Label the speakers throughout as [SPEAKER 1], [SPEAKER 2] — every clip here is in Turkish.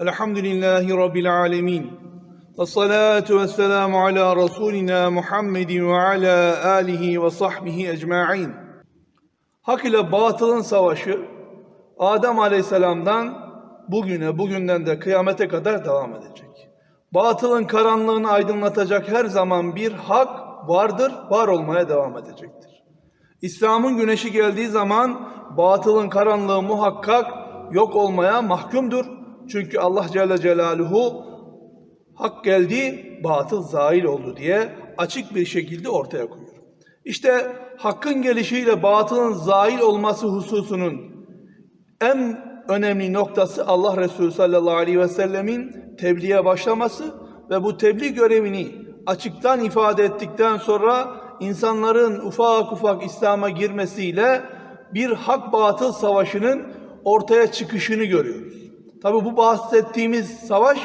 [SPEAKER 1] Elhamdülillahi Rabbil alemin. Ve salatu ve selamu ala Resulina Muhammedin ve ala alihi ve sahbihi ecma'in. Hak ile batılın savaşı Adem Aleyhisselam'dan bugüne, bugünden de kıyamete kadar devam edecek. Batılın karanlığını aydınlatacak her zaman bir hak vardır, var olmaya devam edecektir. İslam'ın güneşi geldiği zaman batılın karanlığı muhakkak yok olmaya mahkumdur çünkü Allah Celle Celaluhu hak geldi, batıl zail oldu diye açık bir şekilde ortaya koyuyor. İşte hakkın gelişiyle batılın zail olması hususunun en önemli noktası Allah Resulü sallallahu aleyhi ve sellemin tebliğe başlaması ve bu tebliğ görevini açıktan ifade ettikten sonra insanların ufak ufak İslam'a girmesiyle bir hak batıl savaşının ortaya çıkışını görüyoruz. Tabi bu bahsettiğimiz savaş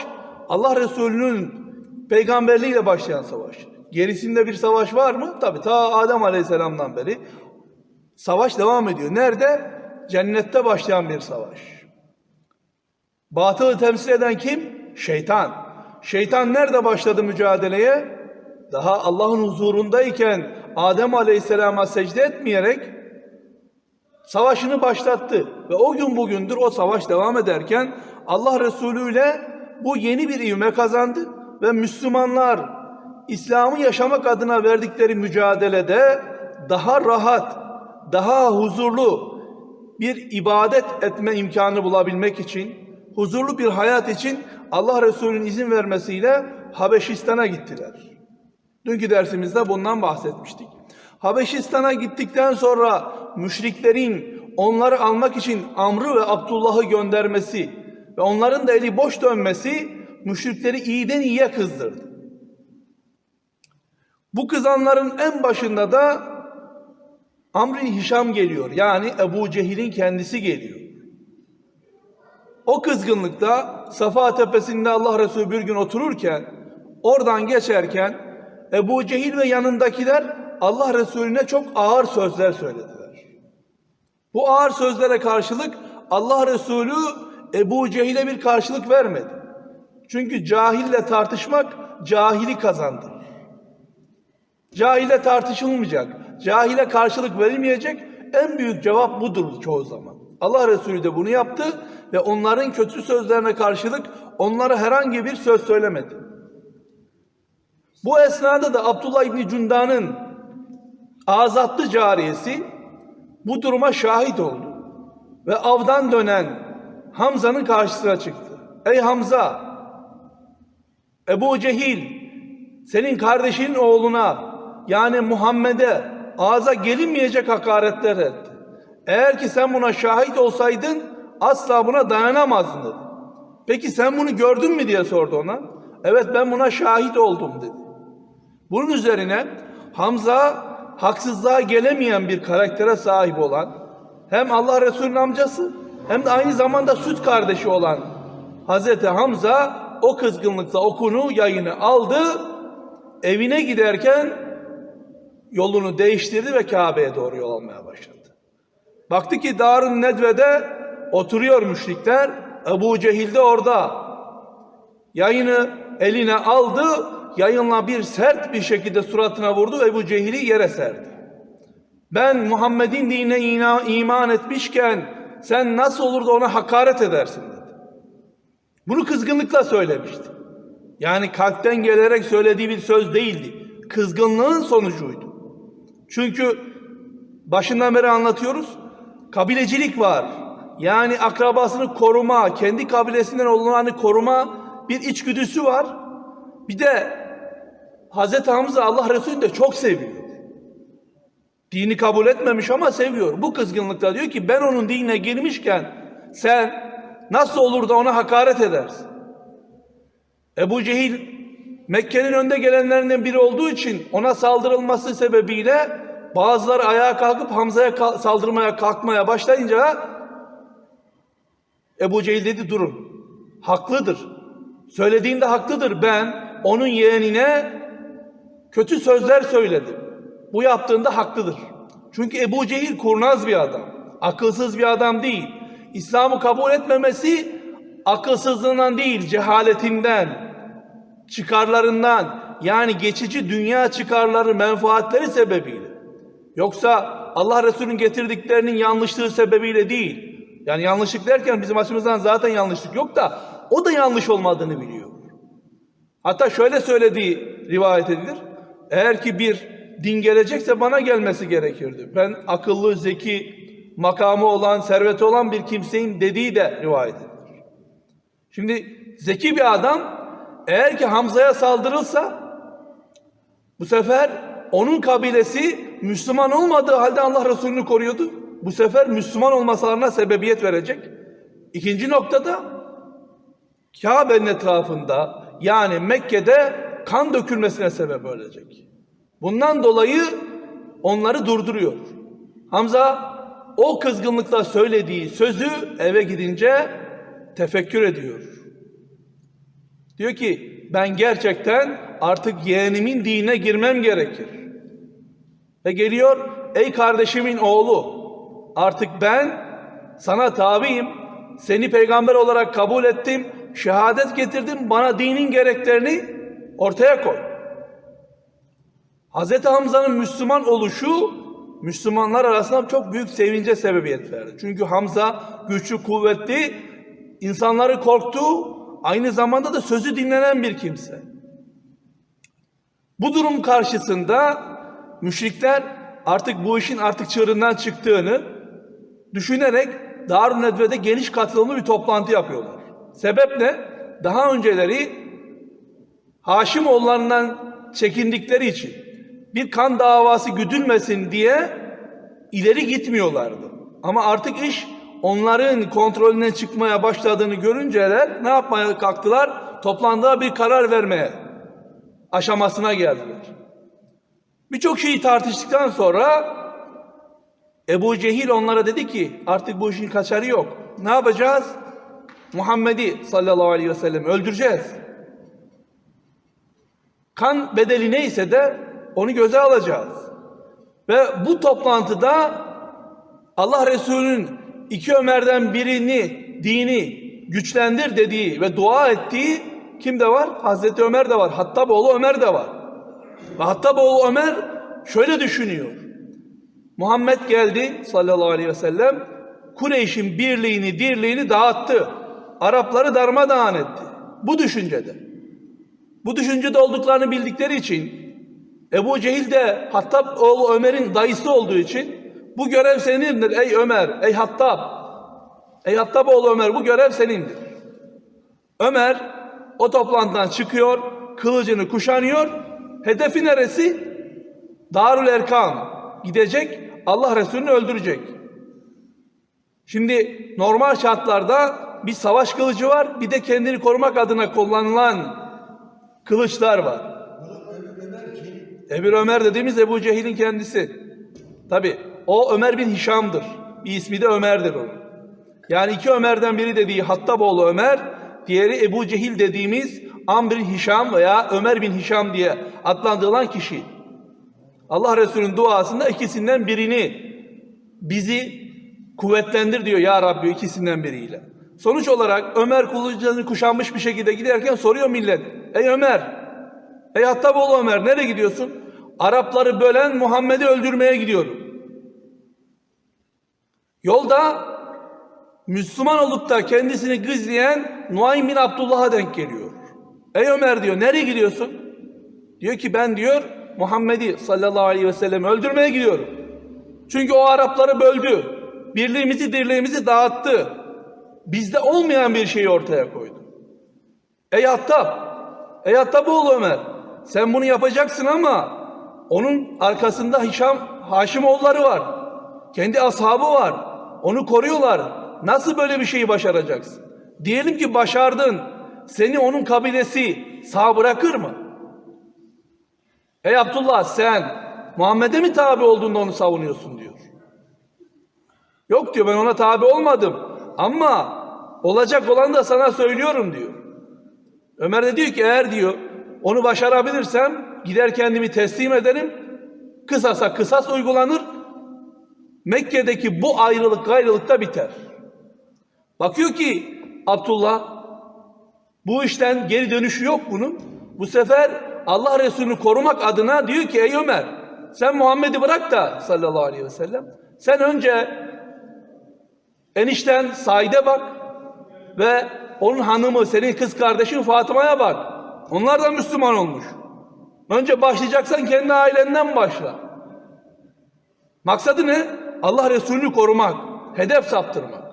[SPEAKER 1] Allah Resulü'nün peygamberliğiyle başlayan savaş. Gerisinde bir savaş var mı? Tabi ta Adem Aleyhisselam'dan beri savaş devam ediyor. Nerede? Cennette başlayan bir savaş. Batılı temsil eden kim? Şeytan. Şeytan nerede başladı mücadeleye? Daha Allah'ın huzurundayken Adem Aleyhisselam'a secde etmeyerek savaşını başlattı. Ve o gün bugündür o savaş devam ederken Allah Resulü ile bu yeni bir ivme kazandı ve Müslümanlar İslam'ı yaşamak adına verdikleri mücadelede daha rahat, daha huzurlu bir ibadet etme imkanı bulabilmek için, huzurlu bir hayat için Allah Resulü'nün izin vermesiyle Habeşistan'a gittiler. Dünkü dersimizde bundan bahsetmiştik. Habeşistan'a gittikten sonra müşriklerin onları almak için Amr'ı ve Abdullah'ı göndermesi ve onların da eli boş dönmesi müşrikleri iyiden iyiye kızdırdı. Bu kızanların en başında da Amr-i Hişam geliyor. Yani Ebu Cehil'in kendisi geliyor. O kızgınlıkta Safa tepesinde Allah Resulü bir gün otururken oradan geçerken Ebu Cehil ve yanındakiler Allah Resulüne çok ağır sözler söylediler. Bu ağır sözlere karşılık Allah Resulü Ebu Cehil'e bir karşılık vermedi. Çünkü cahille tartışmak cahili kazandırır. Cahile tartışılmayacak, cahile karşılık verilmeyecek en büyük cevap budur çoğu zaman. Allah Resulü de bunu yaptı ve onların kötü sözlerine karşılık onlara herhangi bir söz söylemedi. Bu esnada da Abdullah İbni Cunda'nın azatlı cariyesi bu duruma şahit oldu. Ve avdan dönen Hamza'nın karşısına çıktı. Ey Hamza! Ebu Cehil senin kardeşinin oğluna yani Muhammed'e ağza gelinmeyecek hakaretler etti. Eğer ki sen buna şahit olsaydın asla buna dayanamazdın dedi. Peki sen bunu gördün mü diye sordu ona. Evet ben buna şahit oldum dedi. Bunun üzerine Hamza haksızlığa gelemeyen bir karaktere sahip olan hem Allah Resulü'nün amcası hem de aynı zamanda süt kardeşi olan Hazreti Hamza o kızgınlıkla okunu yayını aldı. Evine giderken yolunu değiştirdi ve Kabe'ye doğru yol almaya başladı. Baktı ki Darun Nedve'de oturuyor müşrikler. Ebu Cehil de orada. Yayını eline aldı. Yayınla bir sert bir şekilde suratına vurdu. Ebu Cehil'i yere serdi. Ben Muhammed'in dinine iman etmişken sen nasıl olur da ona hakaret edersin dedi. Bunu kızgınlıkla söylemişti. Yani kalpten gelerek söylediği bir söz değildi. Kızgınlığın sonucuydu. Çünkü başından beri anlatıyoruz. Kabilecilik var. Yani akrabasını koruma, kendi kabilesinden olanı koruma bir içgüdüsü var. Bir de Hazreti Hamza Allah Resulü de çok seviyor. Dini kabul etmemiş ama seviyor. Bu kızgınlıkta diyor ki ben onun dinine girmişken sen nasıl olur da ona hakaret edersin? Ebu Cehil Mekke'nin önde gelenlerinden biri olduğu için ona saldırılması sebebiyle bazıları ayağa kalkıp Hamza'ya saldırmaya kalkmaya başlayınca Ebu Cehil dedi durun. Haklıdır. Söylediğinde haklıdır. Ben onun yeğenine kötü sözler söyledim. Bu yaptığında haklıdır. Çünkü Ebu Cehil kurnaz bir adam. Akılsız bir adam değil. İslam'ı kabul etmemesi akılsızlığından değil cehaletinden, çıkarlarından yani geçici dünya çıkarları, menfaatleri sebebiyle. Yoksa Allah Resulü'nün getirdiklerinin yanlışlığı sebebiyle değil. Yani yanlışlık derken bizim açımızdan zaten yanlışlık yok da o da yanlış olmadığını biliyor. Hatta şöyle söylediği rivayet edilir. Eğer ki bir din gelecekse bana gelmesi gerekirdi. Ben akıllı, zeki, makamı olan, serveti olan bir kimseyim dediği de rivayet edilir. Şimdi zeki bir adam eğer ki Hamza'ya saldırılsa bu sefer onun kabilesi Müslüman olmadığı halde Allah Resulü'nü koruyordu. Bu sefer Müslüman olmasalarına sebebiyet verecek. İkinci noktada Kabe'nin etrafında yani Mekke'de kan dökülmesine sebep olacak. Bundan dolayı onları durduruyor. Hamza o kızgınlıkla söylediği sözü eve gidince tefekkür ediyor. Diyor ki ben gerçekten artık yeğenimin dinine girmem gerekir. Ve geliyor ey kardeşimin oğlu artık ben sana tabiyim. Seni peygamber olarak kabul ettim. Şehadet getirdim. Bana dinin gereklerini ortaya koy. Hz. Hamza'nın Müslüman oluşu Müslümanlar arasında çok büyük sevince sebebiyet verdi. Çünkü Hamza güçlü, kuvvetli, insanları korktu, aynı zamanda da sözü dinlenen bir kimse. Bu durum karşısında müşrikler artık bu işin artık çığırından çıktığını düşünerek Darun Nedve'de geniş katılımlı bir toplantı yapıyorlar. Sebep ne? Daha önceleri Haşimoğullarından çekindikleri için bir kan davası güdülmesin diye ileri gitmiyorlardı. Ama artık iş onların kontrolüne çıkmaya başladığını görünceler ne yapmaya kalktılar? Toplandığa bir karar vermeye aşamasına geldiler. Birçok şeyi tartıştıktan sonra Ebu Cehil onlara dedi ki artık bu işin kaçarı yok. Ne yapacağız? Muhammed'i sallallahu aleyhi ve sellem öldüreceğiz. Kan bedeli neyse de onu göze alacağız. Ve bu toplantıda Allah Resulü'nün iki Ömer'den birini dini güçlendir dediği ve dua ettiği kim de var? Hazreti Ömer de var. Hattab oğlu Ömer de var. Ve Hattab oğlu Ömer şöyle düşünüyor. Muhammed geldi sallallahu aleyhi ve sellem Kureyş'in birliğini, dirliğini dağıttı. Arapları darmadağın etti. Bu düşüncede. Bu düşüncede olduklarını bildikleri için Ebu Cehil de Hattab oğlu Ömer'in dayısı olduğu için bu görev senindir ey Ömer, ey Hattab. Ey Hattab oğlu Ömer bu görev senindir. Ömer o toplantıdan çıkıyor, kılıcını kuşanıyor. Hedefi neresi? Darül Erkam. Gidecek, Allah Resulü'nü öldürecek. Şimdi normal şartlarda bir savaş kılıcı var, bir de kendini korumak adına kullanılan kılıçlar var. Emir Ömer dediğimiz Ebu Cehil'in kendisi. Tabi o Ömer bin Hişam'dır. Bir ismi de Ömer'dir onun. Yani iki Ömer'den biri dediği Hattaboğlu Ömer, diğeri Ebu Cehil dediğimiz Amr bin Hişam veya Ömer bin Hişam diye adlandırılan kişi. Allah Resulü'nün duasında ikisinden birini bizi kuvvetlendir diyor ya Rabbi ikisinden biriyle. Sonuç olarak Ömer kılıcını kuşanmış bir şekilde giderken soruyor millet. Ey Ömer, ey Hattaboğlu Ömer nereye gidiyorsun? Arapları bölen Muhammed'i öldürmeye gidiyorum. Yolda Müslüman olup da kendisini gizleyen Nuaym bin Abdullah'a denk geliyor. Ey Ömer diyor nereye gidiyorsun? Diyor ki ben diyor Muhammed'i sallallahu aleyhi ve sellem öldürmeye gidiyorum. Çünkü o Arapları böldü. Birliğimizi dirliğimizi dağıttı. Bizde olmayan bir şeyi ortaya koydu. Ey Hattab, ey Hattaboğlu Ömer sen bunu yapacaksın ama onun arkasında Hişam, Haşimoğulları var. Kendi ashabı var. Onu koruyorlar. Nasıl böyle bir şeyi başaracaksın? Diyelim ki başardın. Seni onun kabilesi sağ bırakır mı? Ey Abdullah sen Muhammed'e mi tabi olduğunda onu savunuyorsun diyor. Yok diyor ben ona tabi olmadım. Ama olacak olan da sana söylüyorum diyor. Ömer de diyor ki eğer diyor onu başarabilirsem gider kendimi teslim ederim. Kısasa kısas uygulanır. Mekke'deki bu ayrılık gayrılık da biter. Bakıyor ki Abdullah Bu işten geri dönüşü yok bunun. Bu sefer Allah Resulü'nü korumak adına diyor ki ey Ömer sen Muhammed'i bırak da sallallahu aleyhi ve sellem. Sen önce enişten Said'e bak ve onun hanımı senin kız kardeşin Fatıma'ya bak. Onlar da Müslüman olmuş. Önce başlayacaksan kendi ailenden başla. Maksadı ne? Allah Resulü'nü korumak, hedef saptırmak.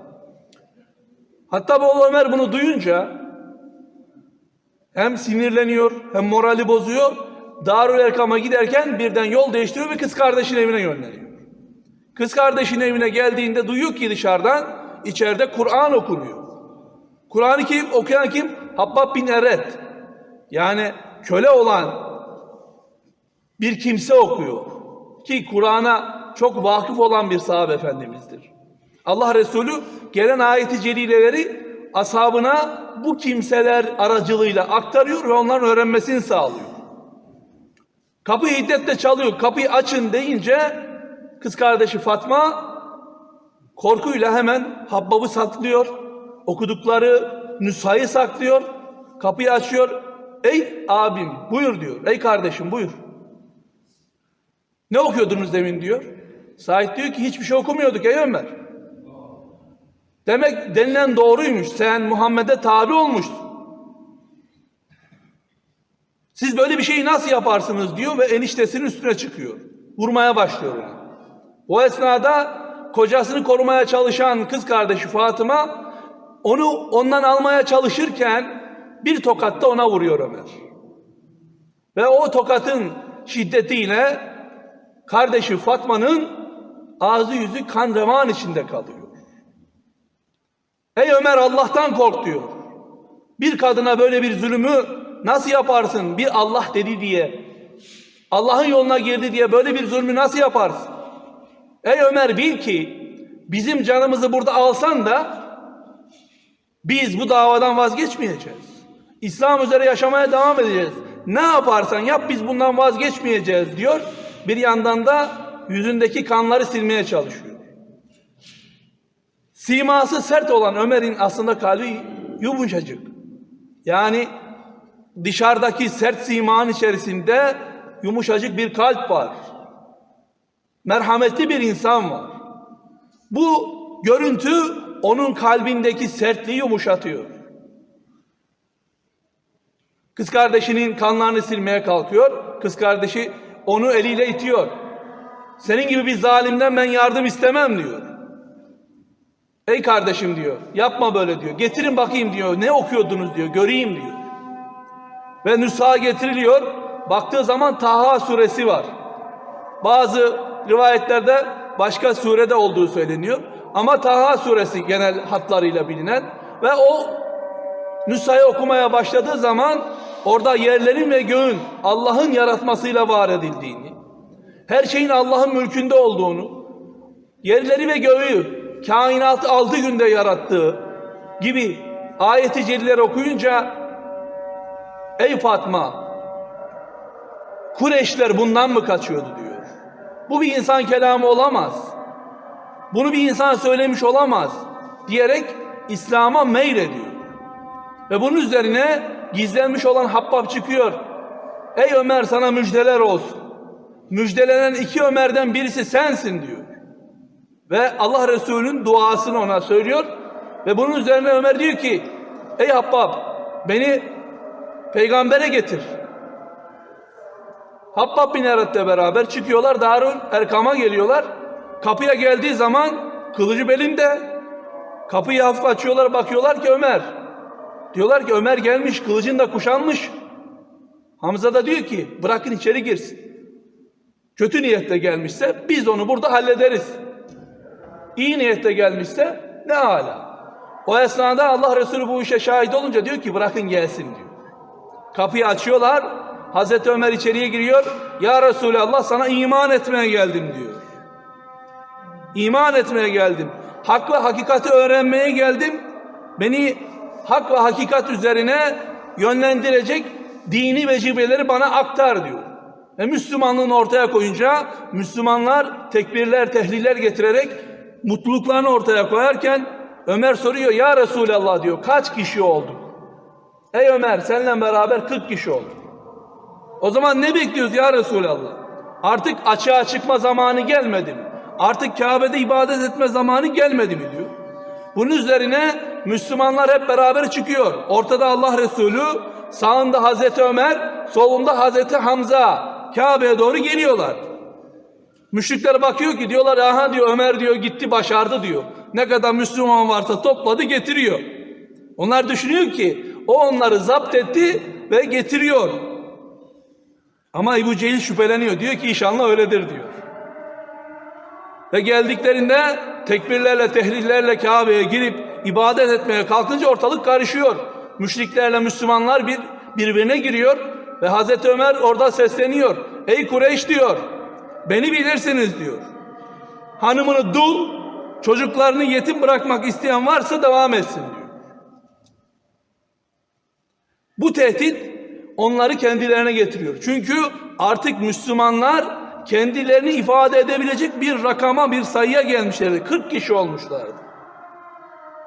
[SPEAKER 1] Hatta bu Ömer bunu duyunca hem sinirleniyor hem morali bozuyor. Darül Erkam'a giderken birden yol değiştiriyor ve kız kardeşin evine yönleniyor. Kız kardeşin evine geldiğinde duyuyor ki dışarıdan içeride Kur'an okunuyor. Kur'an'ı kim? Okuyan kim? Habbab bin Eret. Yani köle olan bir kimse okuyor. Ki Kur'an'a çok vakıf olan bir sahabe efendimizdir. Allah Resulü gelen ayeti celileleri ashabına bu kimseler aracılığıyla aktarıyor ve onların öğrenmesini sağlıyor. Kapı hiddetle çalıyor. Kapıyı açın deyince kız kardeşi Fatma korkuyla hemen Habbab'ı saklıyor. Okudukları nüshayı saklıyor. Kapıyı açıyor. Ey abim buyur diyor. Ey kardeşim buyur. Ne okuyordunuz demin diyor. Said diyor ki hiçbir şey okumuyorduk ey Ömer. Demek denilen doğruymuş. Sen Muhammed'e tabi olmuşsun. Siz böyle bir şeyi nasıl yaparsınız diyor ve eniştesinin üstüne çıkıyor. Vurmaya başlıyor onu. O esnada kocasını korumaya çalışan kız kardeşi Fatıma onu ondan almaya çalışırken bir tokatta ona vuruyor Ömer. Ve o tokatın şiddetiyle kardeşi Fatma'nın ağzı yüzü kan revan içinde kalıyor. Ey Ömer Allah'tan kork diyor. Bir kadına böyle bir zulümü nasıl yaparsın? Bir Allah dedi diye. Allah'ın yoluna girdi diye böyle bir zulmü nasıl yaparsın? Ey Ömer bil ki bizim canımızı burada alsan da biz bu davadan vazgeçmeyeceğiz. İslam üzere yaşamaya devam edeceğiz. Ne yaparsan yap biz bundan vazgeçmeyeceğiz diyor. Bir yandan da yüzündeki kanları silmeye çalışıyor. Siması sert olan Ömer'in aslında kalbi yumuşacık. Yani dışarıdaki sert simanın içerisinde yumuşacık bir kalp var. Merhametli bir insan var. Bu görüntü onun kalbindeki sertliği yumuşatıyor. Kız kardeşinin kanlarını silmeye kalkıyor. Kız kardeşi onu eliyle itiyor. Senin gibi bir zalimden ben yardım istemem diyor. Ey kardeşim diyor. Yapma böyle diyor. Getirin bakayım diyor. Ne okuyordunuz diyor. Göreyim diyor. Ve nüsha getiriliyor. Baktığı zaman Taha suresi var. Bazı rivayetlerde başka surede olduğu söyleniyor. Ama Taha suresi genel hatlarıyla bilinen ve o nüshayı okumaya başladığı zaman orada yerlerin ve göğün Allah'ın yaratmasıyla var edildiğini, her şeyin Allah'ın mülkünde olduğunu, yerleri ve göğü kainatı altı günde yarattığı gibi ayeti celilleri okuyunca ey Fatma Kureşler bundan mı kaçıyordu diyor. Bu bir insan kelamı olamaz. Bunu bir insan söylemiş olamaz diyerek İslam'a meylediyor. Ve bunun üzerine gizlenmiş olan Habbab çıkıyor. Ey Ömer sana müjdeler olsun. Müjdelenen iki Ömer'den birisi sensin diyor. Ve Allah Resulü'nün duasını ona söylüyor. Ve bunun üzerine Ömer diyor ki Ey Habbab beni peygambere getir. Habbab bin Eret'le beraber çıkıyorlar. Darül Erkam'a geliyorlar. Kapıya geldiği zaman kılıcı belinde. Kapıyı hafif açıyorlar bakıyorlar ki Ömer. Diyorlar ki Ömer gelmiş kılıcını da kuşanmış. Hamza da diyor ki bırakın içeri girsin. Kötü niyetle gelmişse biz onu burada hallederiz. İyi niyetle gelmişse ne hala. O esnada Allah Resulü bu işe şahit olunca diyor ki bırakın gelsin diyor. Kapıyı açıyorlar. Hazreti Ömer içeriye giriyor. Ya Resulallah sana iman etmeye geldim diyor. İman etmeye geldim. Hak ve hakikati öğrenmeye geldim. Beni hak ve hakikat üzerine yönlendirecek dini vecibeleri bana aktar diyor. Ve Müslümanlığını ortaya koyunca Müslümanlar tekbirler, tehliller getirerek mutluluklarını ortaya koyarken Ömer soruyor ya Resulallah diyor kaç kişi olduk? Ey Ömer seninle beraber 40 kişi oldu. O zaman ne bekliyoruz ya Resulallah? Artık açığa çıkma zamanı gelmedi mi? Artık Kabe'de ibadet etme zamanı gelmedi mi diyor. Bunun üzerine Müslümanlar hep beraber çıkıyor. Ortada Allah Resulü, sağında Hazreti Ömer, solunda Hazreti Hamza. Kabe'ye doğru geliyorlar. Müşrikler bakıyor ki diyorlar aha diyor Ömer diyor gitti başardı diyor. Ne kadar Müslüman varsa topladı getiriyor. Onlar düşünüyor ki o onları zapt etti ve getiriyor. Ama Ebu Cehil şüpheleniyor. Diyor ki inşallah öyledir diyor. Ve geldiklerinde tekbirlerle, tehlillerle Kabe'ye girip ibadet etmeye kalkınca ortalık karışıyor. Müşriklerle Müslümanlar bir birbirine giriyor ve Hazreti Ömer orada sesleniyor. Ey Kureyş diyor. Beni bilirsiniz diyor. Hanımını dul, çocuklarını yetim bırakmak isteyen varsa devam etsin diyor. Bu tehdit onları kendilerine getiriyor. Çünkü artık Müslümanlar kendilerini ifade edebilecek bir rakama, bir sayıya gelmişlerdi. 40 kişi olmuşlardı.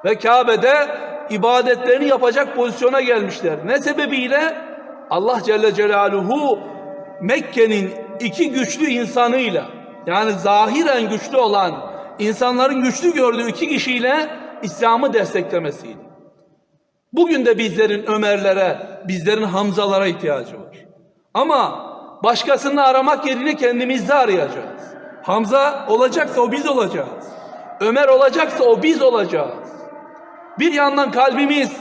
[SPEAKER 1] Ve Kabe'de ibadetlerini yapacak pozisyona gelmişler. Ne sebebiyle? Allah Celle Celaluhu Mekke'nin iki güçlü insanıyla yani zahiren güçlü olan insanların güçlü gördüğü iki kişiyle İslam'ı desteklemesiydi. Bugün de bizlerin Ömerlere, bizlerin Hamzalara ihtiyacı var. Ama başkasını aramak yerine kendimizde arayacağız. Hamza olacaksa o biz olacağız. Ömer olacaksa o biz olacağız. Bir yandan kalbimiz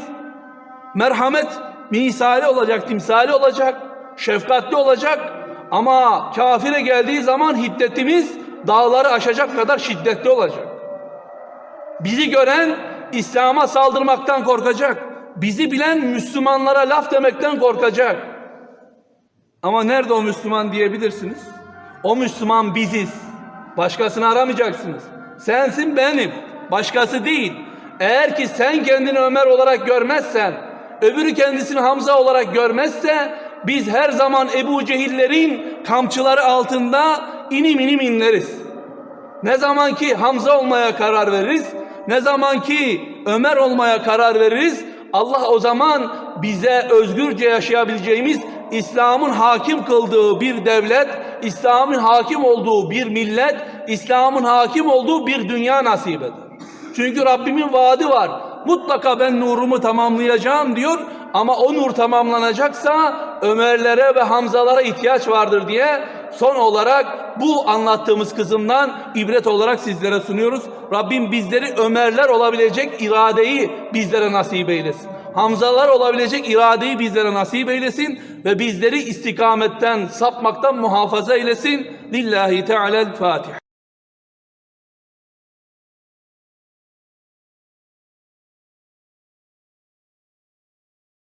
[SPEAKER 1] merhamet misali olacak, timsali olacak, şefkatli olacak. Ama kafire geldiği zaman hiddetimiz dağları aşacak kadar şiddetli olacak. Bizi gören İslam'a saldırmaktan korkacak. Bizi bilen Müslümanlara laf demekten korkacak. Ama nerede o Müslüman diyebilirsiniz? O Müslüman biziz. Başkasını aramayacaksınız. Sensin benim. Başkası değil. Eğer ki sen kendini Ömer olarak görmezsen, öbürü kendisini Hamza olarak görmezse biz her zaman Ebu Cehillerin kamçıları altında inim inim inleriz. Ne zaman ki Hamza olmaya karar veririz, ne zaman ki Ömer olmaya karar veririz, Allah o zaman bize özgürce yaşayabileceğimiz İslam'ın hakim kıldığı bir devlet, İslam'ın hakim olduğu bir millet, İslam'ın hakim olduğu bir dünya nasip eder. Çünkü Rabbimin vaadi var. Mutlaka ben nurumu tamamlayacağım diyor ama o nur tamamlanacaksa Ömerlere ve Hamzalara ihtiyaç vardır diye son olarak bu anlattığımız kızımdan ibret olarak sizlere sunuyoruz. Rabbim bizleri Ömerler olabilecek iradeyi bizlere nasip eylesin. Hamzalar olabilecek iradeyi bizlere nasip eylesin ve bizleri istikametten, sapmaktan muhafaza eylesin. Lillahi Teala'l Fatiha.